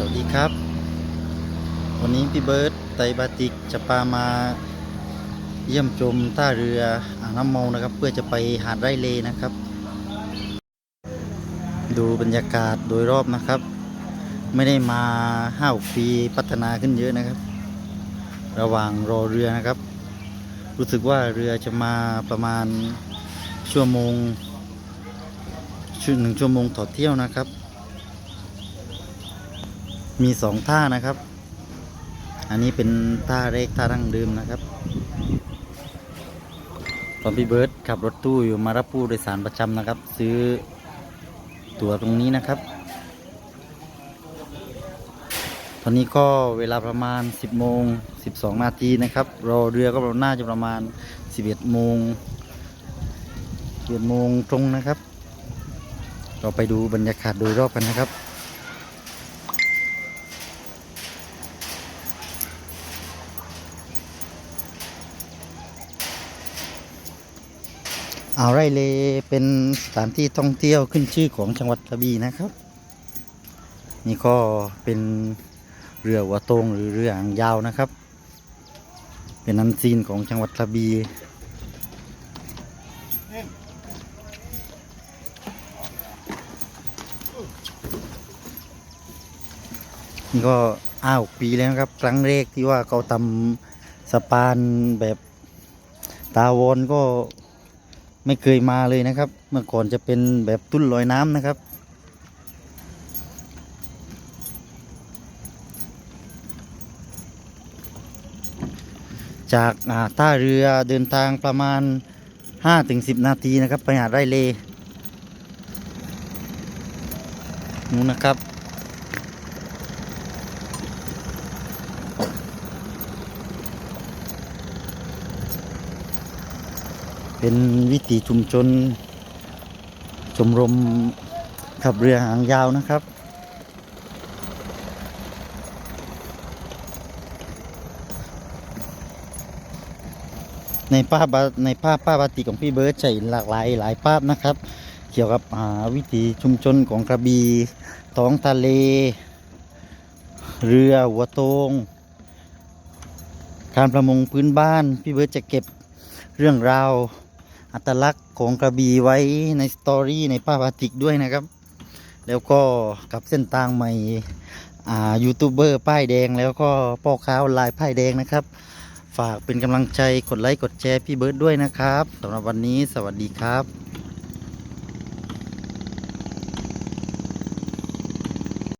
สวัสดีครับ วันนี้พี่เบิร์ตไตบาติกจะพามาเยี่ยมชมท่าเรืออ่างน้ำเมานะครับ เพื่อจะไปหาดไร่เลนะครับ ดูบรรยากาศโดยรอบนะครับ ไม่ได้มาห้าปีพัฒนาขึ้นเยอะนะครับ ระหว่างรอเรือนะครับ รู้สึกว่าเรือจะมาประมาณชั่วโมงชั่วหนึ่งชั่วโมงต่อเที่ยวนะครับ มีสองท่านะครับ อันนี้เป็นท่าเรกท่าดั้งเดิมนะครับ ตอนพี่เบิร์ดขับรถตู้อยู่มารับผู้โดยสารประจำนะครับ ซื้อตั๋วตรงนี้นะครับ ตอนนี้ก็เวลาประมาณ 10โมง12 นาทีนะครับ รอเรือก็น่าจะประมาณ 11โมง11โมงตรงนะครับ เราไปดูบรรยากาศโดยรอบกันนะครับ อ่าวไร่เลเป็นสถานที่ท่องเที่ยวขึ้นชื่อของจังหวัดกระบี่นะครับ นี่ก็เป็นเรือหัวโตงหรือเรือหางยาวนะครับ เป็นนันซีนของจังหวัดกระบี่นี่ก็อ้าวปีแล้วนะครับ ครั้งแรกที่ว่าเขาทำสะพานแบบตาวอนก็ ไม่เคยมาเลยนะครับ เมื่อก่อนจะเป็นแบบตุ้นลอยน้ำนะครับ จากาท่าเรือเดินทางประมาณ 5-10 นาทีนะครับ ไปหาไร่เลนู้นนะครับ เป็นวิถีชุมชนชมรมขับเรือหางยาวนะครับ ในภาพบาในภาพป้าบาติของพี่เบิร์ดจะเห็นหลากหลายหลายภาพนะครับ เกี่ยวกับวิถีชุมชนของกระบี่ท้องทะเล เรือหัวโตง การประมงพื้นบ้าน พี่เบิร์ดจะเก็บเรื่องราว อัตลักษณ์ของกระบี่ไว้ในสตอรี่ในป้าบาติกด้วยนะครับ แล้วก็กับเส้นทางใหม่ยูทูบเบอร์ป้ายแดงแล้วก็พ่อค้าออนไลน์ป้ายแดงนะครับ ฝากเป็นกำลังใจกดไลค์กดแชร์พี่เบิร์ดด้วยนะครับสำหรับวันนี้สวัสดีครับ